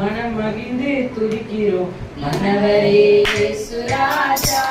மனம் மகிழ்ந்து துதிக்கிறோம் மனவரே சுராஜா